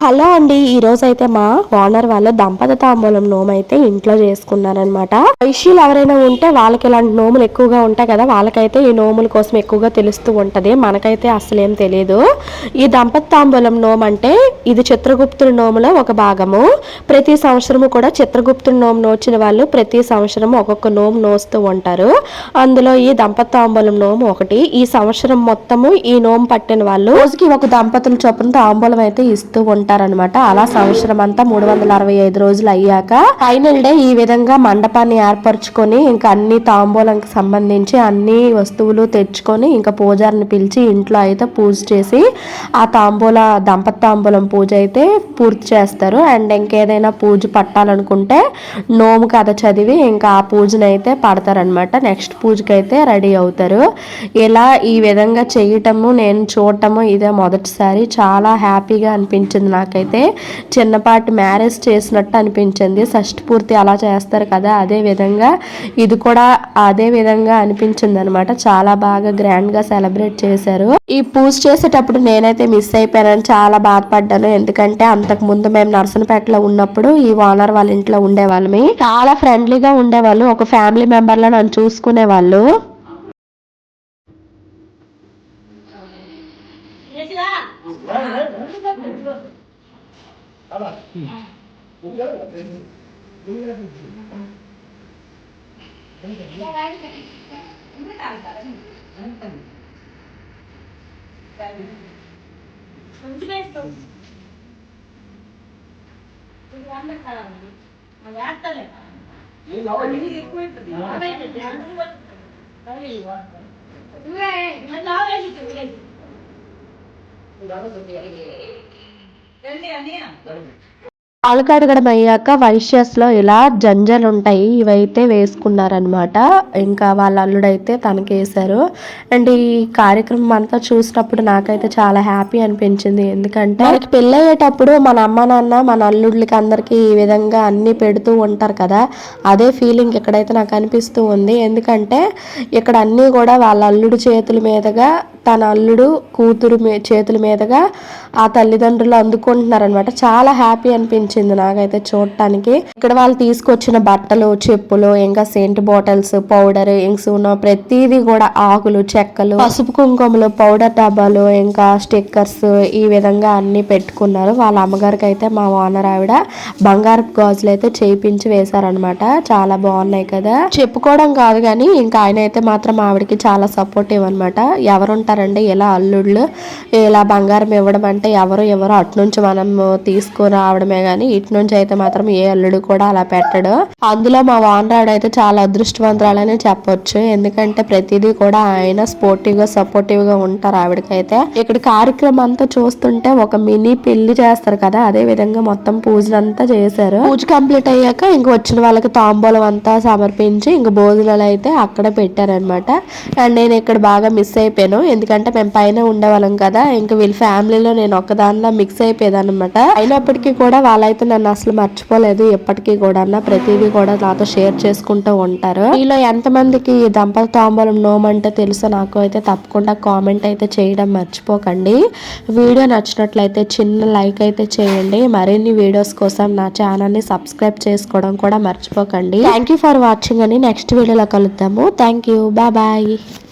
Hello అండి ఈ రోజు అయితే మా ఓనర్ వాళ్ళు దంపత తాంబూలం నోము అయితే ఇంట్లో చేసుకున్నారనమాట వైశ్యులు ఎవరైనా ఉంటే వాళ్ళకి ఇలాంటి నోములు ఎక్కువగా ఉంటాయి కదా వాళ్ళకైతే ఈ నోముల కోసం ఎక్కువగా తెలుస్తూ ఉంటది. మనకైతే అసలు ఏం తెలియదు ఈ దంపత తాంబూలం నోము అంటే ఇది చిత్రగుప్తుడి నోములో ఒక భాగము. ప్రతి సంవత్సరము కూడా చిత్రగుప్తుడి నోము నోచిన వాళ్ళు ప్రతి సంవత్సరం ఒక్కొక్క నోము నోస్తూ ఉంటారు. అందులో ఈ దంపత తాంబూలం నోము ఒకటి. ఈ సంవత్సరం మొత్తము ఈ నోము పట్టిన వాళ్ళు రోజుకి ఒక దంపతుల చొప్పున తాంబూలం అయితే ఇస్తూ ఉంటారు. ఉంటారనమాట అలా సంవత్సరం అంతా మూడు వందల అరవై ఐదు రోజులు అయ్యాక ఫైనల్ డే ఈ విధంగా మండపాన్ని ఏర్పరచుకొని ఇంకా అన్ని తాంబూలంకి సంబంధించి అన్ని వస్తువులు తెచ్చుకొని ఇంకా పూజారిని పిలిచి ఇంట్లో అయితే పూజ చేసి ఆ తాంబూల దంపతి తాంబూలం పూజ అయితే పూర్తి చేస్తారు. అండ్ ఇంకేదైనా పూజ పట్టాలనుకుంటే నోము కథ చదివి ఇంకా ఆ పూజను అయితే పడతారనమాట నెక్స్ట్ పూజకి అయితే రెడీ అవుతారు. ఇలా ఈ విధంగా చేయటము నేను చూడటము ఇదే మొదటిసారి. చాలా హ్యాపీగా అనిపించింది నాకైతే చిన్నపాటి మ్యారేజ్ చేసినట్టు అనిపించింది. షష్టి పూర్తి అలా చేస్తారు కదా అదే విధంగా ఇది కూడా అదే విధంగా అనిపించింది అనమాట చాలా బాగా గ్రాండ్గా సెలబ్రేట్ చేశారు. ఈ పూజ చేసేటప్పుడు నేనైతే మిస్ అయిపోయానని చాలా బాధపడ్డాను. ఎందుకంటే అంతకు ముందు మేము నర్సనపేటలో ఉన్నప్పుడు ఈ ఓనర్ వాళ్ళ ఇంట్లో ఉండేవాళ్ళమి. చాలా ఫ్రెండ్లీగా ఉండేవాళ్ళు. ఒక ఫ్యామిలీ మెంబర్లో నన్ను చూసుకునే వాళ్ళు 好吧？嗯。我原来我这，我原来是。原来你看，你们干啥的？嗯嗯。干。你这边走。我安的看，我安的嘞。你老了。你给鬼不的？我没得的，我。哎呦我。对，我老了是对的。我老了是对的。పాలు కడగడం అయ్యాక వైశ్యస్లో ఇలా జంజలు ఉంటాయి ఇవైతే వేసుకున్నారనమాట ఇంకా వాళ్ళ అల్లుడైతే తనకి వేశారు అండ్ ఈ కార్యక్రమం అంతా చూసినప్పుడు నాకైతే చాలా హ్యాపీ అనిపించింది. ఎందుకంటే మనకి పెళ్ళయ్యేటప్పుడు మన అమ్మ నాన్న మన అల్లుళ్ళకి అందరికి ఈ విధంగా అన్ని పెడుతూ ఉంటారు కదా. అదే ఫీలింగ్ ఇక్కడైతే నాకు అనిపిస్తూ ఉంది. ఎందుకంటే ఇక్కడ అన్నీ కూడా వాళ్ళ అల్లుడు చేతుల మీదుగా తన అల్లుడు కూతురు మీ- చేతుల మీదుగా ఆ తల్లిదండ్రులు అందుకుంటున్నారనమాట చాలా హ్యాపీ అనిపించింది నాకైతే చూడటానికి. ఇక్కడ వాళ్ళు తీసుకొచ్చిన బట్టలు చెప్పులు ఇంకా సెంట్ బాటిల్స్ పౌడర్ ఇంక్సూన్ ప్రతిదీ కూడా ఆకులు చెక్కలు పసుపు కుంకుమలు పౌడర్ డబ్బాలు ఇంకా స్టిక్కర్స్ ఈ విధంగా అన్ని పెట్టుకున్నారు. వాళ్ళ అమ్మగారికి అయితే మా ఓనర్ ఆవిడ బంగారపు గాజులు అయితే చేయించి వేశారనమాట చాలా బాగున్నాయి కదా. చెప్పుకోవడం కాదు కానీ ఇంకా ఆయన అయితే మాత్రం ఆవిడకి చాలా సపోర్టివ్ అనమాట ఎవరు ఉంటారండి ఇలా అల్లుళ్ళు ఇలా బంగారం ఇవ్వడం అంటే ఎవరు ఎవరు అటు నుంచి మనం తీసుకురావడమే కానీ ఇటు నుంచి అయితే మాత్రం ఏ అల్లుడు కూడా అలా పెట్టడు. అందులో మా వానరాడు అయితే చాలా అదృష్టవంతురాలని చెప్పొచ్చు. ఎందుకంటే ప్రతిదీ కూడా ఆయన స్పోర్టివ్గా సపోర్టివ్గా ఉంటారు ఆవిడకైతే. ఇక్కడ కార్యక్రమం అంతా చూస్తుంటే ఒక మినీ పెళ్ళి చేస్తారు కదా అదే విధంగా మొత్తం పూజలంతా చేశారు. పూజ కంప్లీట్ అయ్యాక ఇంక వచ్చిన వాళ్ళకి తాంబూలం అంతా సమర్పించి ఇంక భోజనాలు అయితే అక్కడ పెట్టారనమాట అండ్ నేను ఇక్కడ బాగా మిస్ అయిపోయాను. ఎందుకంటే మేము పైన ఉండేవాళ్ళం కదా ఇంక వీళ్ళ ఫ్యామిలీలో నేను ఒక్కదానిలో మిక్స్ అయిపోయేదన్నమాట. అయినప్పటికీ కూడా వాళ్ళైతే నన్ను అసలు మర్చిపోలేదు ఎప్పటికీ కూడా ప్రతిదీ కూడా నాతో షేర్ చేసుకుంటూ ఉంటారు. మీలో ఎంతమందికి ఈ దంపత తాంబూలం నోమంటే తెలుసో నాకు అయితే తప్పకుండా కామెంట్ అయితే చేయడం మర్చిపోకండి. వీడియో నచ్చినట్లయితే చిన్న లైక్ అయితే చేయండి. మరిన్ని వీడియోస్ కోసం నా ఛానల్ని సబ్స్క్రైబ్ చేసుకోవడం కూడా మర్చిపోకండి. థ్యాంక్ యూ ఫర్ వాచింగ్ అని నెక్స్ట్ వీడియోలో కలుద్దాము. Thank you bye